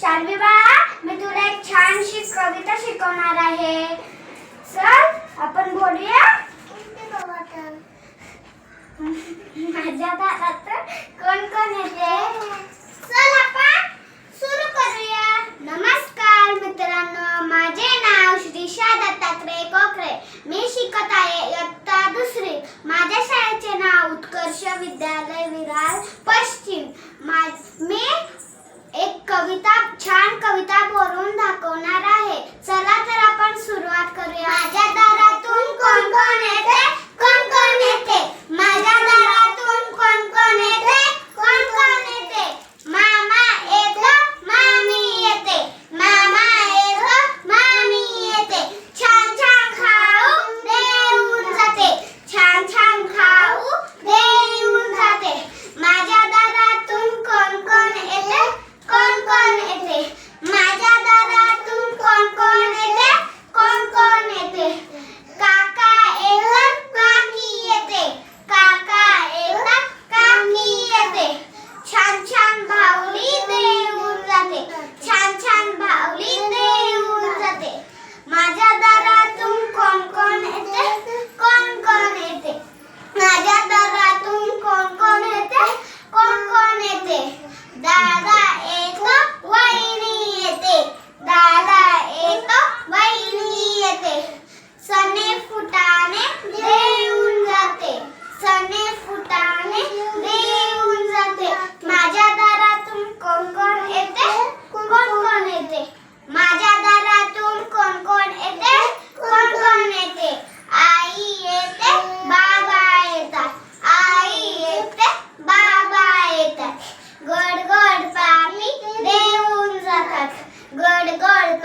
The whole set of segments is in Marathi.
शानवी बाळा मी तुला एक छानशी कविता शिकवणार आहे. चल आपण बोलूया. माझ्या दारात कोण कोण येते? चल आपण सुरू करूया. नमस्कार मित्रांनो माझे नाव श्रीषा दत्तात्रय कोकरे. मी शिकत आहे इयत्ता दुसरी. माझ्या शाळेचे नाव उत्कर्ष विद्यालय विरार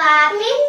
Papi.